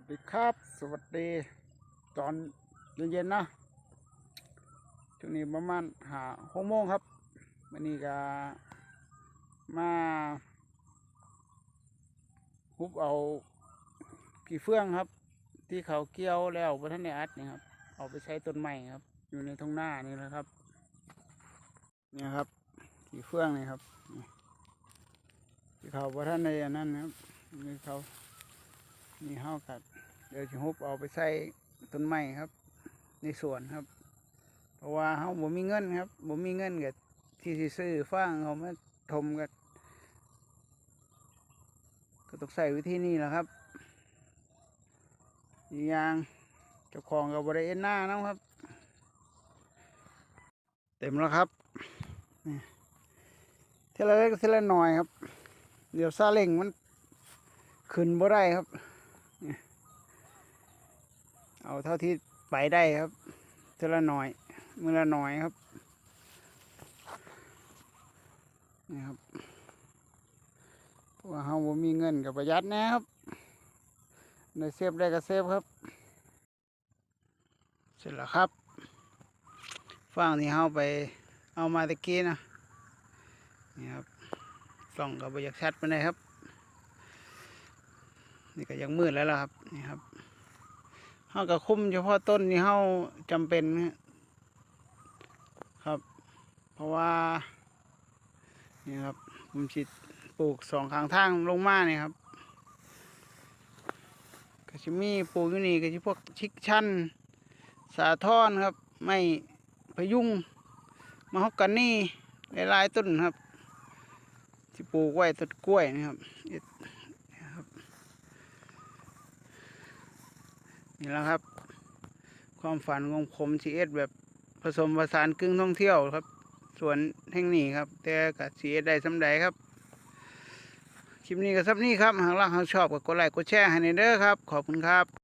วัสดีครับ สวัสดี ตอนเย็นๆนะช่วงนี้ประมาณหาหกโมงครับวันนี้ก็มาฮุบเอากี่เฟื่องครับ ที่เขาเกี่ยวแล้วพระท่านในอัดนี่ครับ เอาไปใช้ต้นใหม่ครับ อยู่ในทุ่งหน้านี่แหละครับ เนี่ยครับกี่เฟื่องนี่ครับที่เขาพระท่านในอันนั้นนะครับนี่เขา นี่เฮากัดเดี๋ยวจะฮุบเอาไปใส่ต้นไม้ครับ ในสวนครับ เพราะว่าเฮาบ่มีเงินครับบ่มีเงินกับที่สิซื้อฟางเขามาถมกันก็ต้องใส่วิธีนี้แหละครับอีกอย่างเจ้าของกับบริเอ็นหน้านะครับ เต็มแล้วครับนี่เทละเล็กเทละน้อยครับ เดี๋ยวซาเล้งมันขึ้นบ่ได้ครับ เอาเท่าที่ไปได้ครับเท่าละหน่อยมือละหน่อยครับนี่ครับเพราะว่าเราบ่มีเงินกับประหยัดนะครับในเซฟได้ก็เซฟครับ เสร็จแล้วครับฟางที่เราไปเอามาตะกี้นะนี่ครับส่องกับประหยัดชัดไปเลยครับ นี่ก็ยังมืดแล้วล่ะครับนี่ครับเฮาก็คุ้มเฉพาะต้นที่เฮาจำเป็นครับ เพราะว่านี่ครับผมสิปลูกสองข้างทางลงมาเนี่ยครับก็จะมีปลูกอยู่นี่ก็จะพวกชิกชันสาทอนครับ ไม่พยุงมาฮอกกันนี่หลายๆต้นครับที่ปลูกไว้ต้นกล้วยนะครับเอ็ดนะครับ นี่แหละครับ ความฝันของผมซีเอสแบบผสมผสานกึ่งท่องเที่ยวครับสวนแห่งนี้ครับ แต่กับซีเอสได้สำใดครับ คลิปนี้ก็ซับนี้ครับ หากรักหากชอบก็กดไลค์กดแชร์ให้ในเด้อครับ ขอบคุณครับ